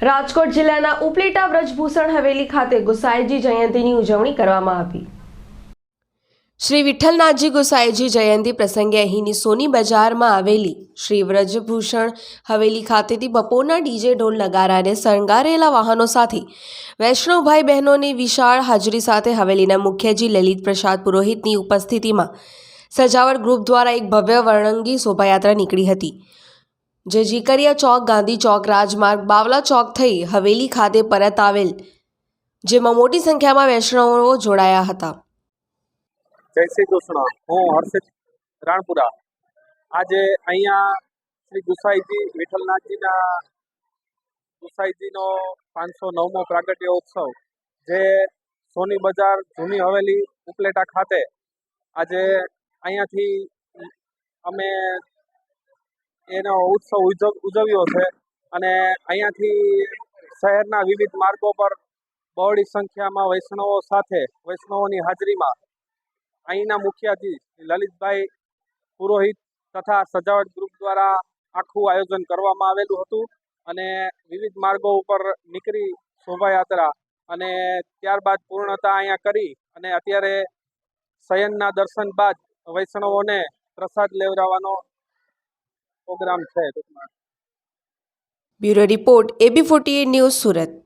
રાજકોટ જિલ્લાના ઉપલેટા વ્રજભૂષણ હવેલી ખાતે ગુસાઈજી જયંતીની ઉજવણી કરવામાં આવી. શ્રી વિઠ્ઠલનાથજી ગુસાઈજી જયંતી પ્રસંગે અહીંની સોની બજારમાં આવેલી શ્રી વ્રજભૂષણ હવેલી ખાતેથી બપોરના ડીજે ઢોલ નગારાને શણગારેલા વાહનો સાથે વૈષ્ણવભાઈ બહેનોની વિશાળ હાજરી સાથે હવેલીના મુખ્યજી લલિત પ્રસાદ પુરોહિતની ઉપસ્થિતિમાં સજાવટ ગ્રુપ દ્વારા એક ભવ્ય વર્ણંગી શોભાયાત્રા નીકળી હતી. જે જીકરિયા ચોક, ગાંધી ચોક, રાજમાર્ગ, બાવલા ચોક થઈ હવેલી ખાતે પરત આવેલ, જેમાં મોટી સંખ્યામાં વૈષ્ણવો જોડાયા હતા. જય શ્રી કૃષ્ણ. હું હર્ષિત રાણપુરા. આજે અહીંયા શ્રી ગુસાઈજી વિઠ્ઠલનાથજીના ગુસાઈજીનો પાંચસો નવમો પ્રાગટ્ય ઉત્સવ, જે સોની બજાર જૂની હવેલી ઉપલેટા ખાતે આજે અહીંયાથી અમે એનો ઉત્સવ ઉજવ, ઉજવ્યો છે. અને અહીંયાથી શહેરના વિવિધ માર્ગો પર બહોળી સંખ્યામાં વૈષ્ણવો સાથે, વૈષ્ણવોની હાજરીમાં અહીંના મુખિયાજી લલિતભાઈ પુરોહિત તથા સજાવટ ગ્રુપ દ્વારા આખું આયોજન કરવામાં આવેલું હતું અને વિવિધ માર્ગો ઉપર નીકળી શોભાયાત્રા અને ત્યારબાદ પૂર્ણતા અહીંયા કરી અને અત્યારે શયનના દર્શન બાદ વૈષ્ણવોને પ્રસાદ લેવડાવવાનો પ્રોગ્રામ છે ટૂંકમાં. Bureau report AB forty news Surat.